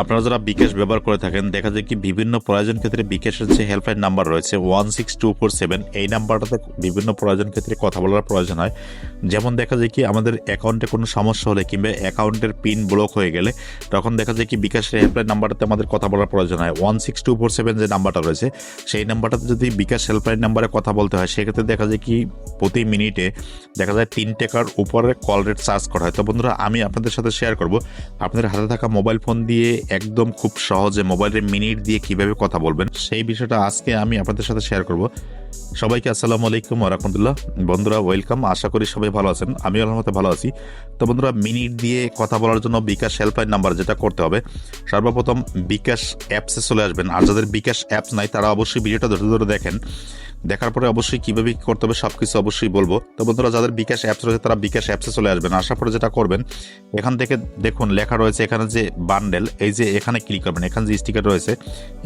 আপনারা যারা বিকাশ ব্যবহার করে থাকেন, দেখা যায় কি বিভিন্ন প্রয়োজন ক্ষেত্রে বিকাশের যে হেল্পলাইন নাম্বার রয়েছে one six two four seven এই নাম্বারটাতে বিভিন্ন প্রয়োজন ক্ষেত্রে কথা বলার প্রয়োজন হয়। যেমন দেখা যায় কি আমাদের অ্যাকাউন্টে কোনো সমস্যা হলে কিংবা অ্যাকাউন্টের পিন ব্লক হয়ে গেলে, তখন দেখা যায় কি বিকাশের হেল্পলাইন নাম্বারটাতে আমাদের কথা বলার প্রয়োজন হয়। One six two four seven যে নাম্বারটা রয়েছে, সেই নাম্বারটাতে যদি বিকাশ হেল্পলাইন নাম্বারে কথা বলতে হয়, সেক্ষেত্রে দেখা যায় কি প্রতি মিনিটে দেখা যায় তিন টাকার উপরে কল রেট চার্জ করা হয়। তো বন্ধুরা, আমি আপনাদের সাথে শেয়ার করব। আপনাদের হাতে থাকা মোবাইল ফোন দিয়ে একদম খুব সহজে মোবাইলের মিনিট দিয়ে কীভাবে কথা বলবেন, সেই বিষয়টা আজকে আমি আপনাদের সাথে শেয়ার করব। সবাইকে আসসালামু আলাইকুম রহমতুল্লাহ। বন্ধুরা ওয়েলকাম আশা করি সবাই ভালো আছেন। আমি আলহামদুলিল্লাহ ভালো আছি। তো বন্ধুরা, মিনিট দিয়ে কথা বলার জন্য বিকাশ হেল্পলাইন নাম্বার যেটা করতে হবে, সর্বপ্রথম বিকাশ অ্যাপসে চলে আসবেন। আর যাদের বিকাশ অ্যাপস নাই, তারা অবশ্যই ভিডিওটা ধরে ধরে দেখেন। দেখার পরে অবশ্যই কীভাবে কি করতে হবে সব কিছু অবশ্যই বলব। তো বন্ধুরা, যাদের বিকাশ অ্যাপস রয়েছে, তারা বিকাশ অ্যাপসে চলে আসবেন। আসার পরে যেটা করবেন, এখান থেকে দেখুন, লেখা রয়েছে এখানে যে বান্ডেল এই যে এখানে ক্লিক করবেন, এখানে যে স্টিকার রয়েছে,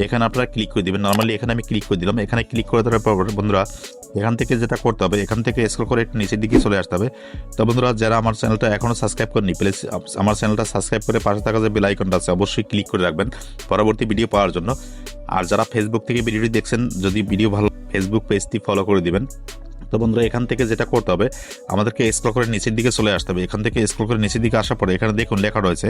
এখানে আপনারা ক্লিক করে দিবেন। নর্মালি এখানে আমি ক্লিক করে দিলাম, এখানে ক্লিক করে দেওয়ার পর বন্ধুরা, এখান থেকে যেটা করতে হবে, এখান থেকে স্ক্রল করে একটু নিচের দিকে চলে আসতে হবে। তো বন্ধুরা, যারা আমার চ্যানেলটা এখনও সাবস্ক্রাইব করেনি প্লিজ আমার চ্যানেলটা সাবস্ক্রাইব করে পাশে থাকা যে বেল আইকনটা আছে, অবশ্যই ক্লিক করে রাখবেন, পরবর্তী ভিডিও পাওয়ার জন্য। আর যারা ফেসবুক থেকে ভিডিওটি দেখছেন, যদি ভিডিও ভালো ফেসবুক পেজটি ফলো করে দিবেন। তো বন্ধুরা, এখান থেকে যেটা করতে হবে, আমাদেরকে স্ক্রল করে নিচের দিকে চলে আসতে হবে। এখান থেকে স্ক্রল করে নিচের দিকে আসার পরে এখানে দেখুন লেখা রয়েছে।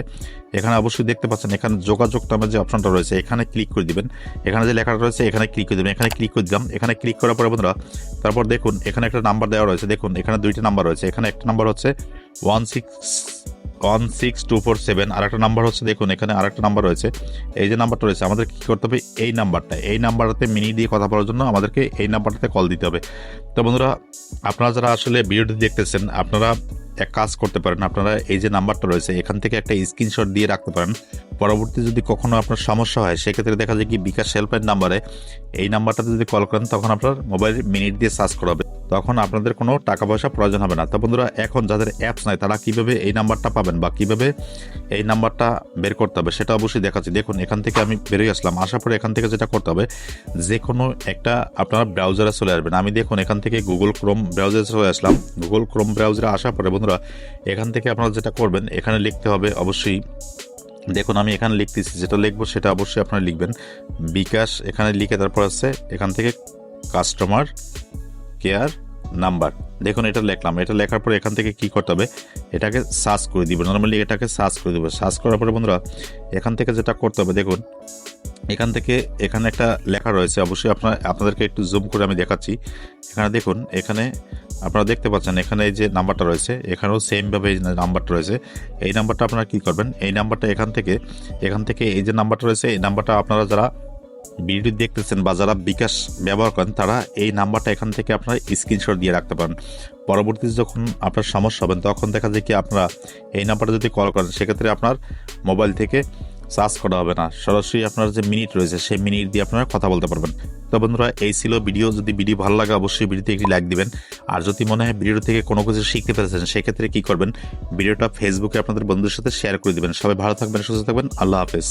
এখানে অবশ্যই দেখতে পাচ্ছেন, এখানে যোগাযোগ নামের যে অপশনটা রয়েছে, এখানে ক্লিক করে দিবেন। এখানে যে লেখাটা রয়েছে, এখানে ক্লিক করে দিবেন। এখানে ক্লিক করে দিলাম। এখানে ক্লিক করার পরে বন্ধুরা, তারপর দেখুন, এখানে একটা নাম্বার দেওয়া রয়েছে। দেখুন, এখানে দুইটা নাম্বার রয়েছে। এখানে একটা নাম্বার হচ্ছে one six one six two four seven আর একটা নাম্বার হচ্ছে, দেখুন, এখানে আর একটা নাম্বার রয়েছে। এই যে নাম্বারটা রয়েছে আমাদের কি করতে হবে? এই নাম্বারটা এই নাম্বারটাতে মিনি দিয়ে কথা বলার জন্য আমাদেরকে এই নাম্বারটাতে কল দিতে হবে। তো বন্ধুরা, আপনারা যারা আসলে ভিডিওটি দেখতেছেন, আপনারা এক কাজ করতে পারেন, আপনারা এই যে নাম্বারটা রয়েছে, এখান থেকে একটা স্ক্রিনশট দিয়ে রাখতে পারেন। পরবর্তী যদি কখনো আপনার সমস্যা হয়, সেক্ষেত্রে দেখা যায় কি বিকাশ হেল্পলাইন নাম্বারে এই নাম্বারটাতে যদি কল করেন, তখন আপনার মোবাইল মিনিট দিয়ে সার্চ করা হবে। তখন আপনাদের কোনো টাকা পয়সা প্রয়োজন হবে না। তো বন্ধুরা, এখন যাদের অ্যাপস নাই, তারা কীভাবে এই নাম্বারটা পাবেন বা কীভাবে এই নাম্বারটা বের করতে হবে সেটা অবশ্যই দেখাচ্ছি। দেখুন, এখান থেকে আমি বেরিয়ে আসলাম। আসার পরে এখান থেকে যেটা করতে হবে যে কোনো একটা আপনারা ব্রাউজারে চলে আসবেন। আমি দেখুন, এখান থেকে গুগল ক্রোম ব্রাউজারে চলে আসলাম। গুগল ক্রোম ব্রাউজারে আসার পরে বন্ধুরা, এখান থেকে আপনারা যেটা করবেন, এখানে লিখতে হবে অবশ্যই, দেখুন আমি এখানে লিখতেছি, যেটা লিখব সেটা অবশ্যই আপনারা লিখবেন। বিকাশ এখানে লিখে তারপর আছে, এখান থেকে কাস্টমার কেয়ার নাম্বার দেখুন, এটা লিখলাম। এটা লেখার পরে এখান থেকে কি করতে হবে? এটাকে সার্চ করে দিবে। নর্মালি এটাকে সার্চ করে দেবে। সার্চ করার পরে বন্ধুরা, এখান থেকে যেটা করতে হবে, দেখুন, এখান থেকে এখানে একটা লেখা রয়েছে। অবশ্যই আপনার, আপনাদেরকে একটু জুম করে আমি দেখাচ্ছি। এখানে দেখুন, এখানে আপনারা দেখতে পাচ্ছেন, এখানে এই যে নাম্বারটা রয়েছে, এখানেও সেমভাবে এই নাম্বারটা রয়েছে। এই নাম্বারটা আপনারা কি করবেন? এই নাম্বারটা এখান থেকে এখান থেকে এই যে নাম্বারটা রয়েছে, এই নাম্বারটা আপনারা যারা ভিডিও দেখতেছেন বা যারা বিকাশ ব্যবহার করেন, তারা এই নাম্বারটা এখান থেকে আপনারা স্ক্রিনশট দিয়ে রাখতে পারেন। পরবর্তীতে যখন আপনার সমস্যা হবেন তখন দেখা যায় কি আপনারা এই নাম্বারটা যদি কল করেন, সেক্ষেত্রে আপনার মোবাইল থেকে চার্জ করা হবে না। সরাসরি আপনার যে মিনিট রয়েছে, সেই মিনিট দিয়ে আপনারা কথা বলতে পারবেন। তো বন্ধুরা, এই ছিল ভিডিও। যদি ভিডিও ভালো লাগে, অবশ্যই ভিডিওতে একটি লাইক দিবেন। আর যদি মনে হয় ভিডিও থেকে কোনো কিছু শিখতে পেরেছেন, সেক্ষেত্রে কি করবেন? ভিডিওটা ফেসবুকে আপনাদের বন্ধুদের সাথে শেয়ার করে দিবেন। সবাই ভালো থাকবেন, সুস্থ থাকবেন। আল্লাহ হাফেজ।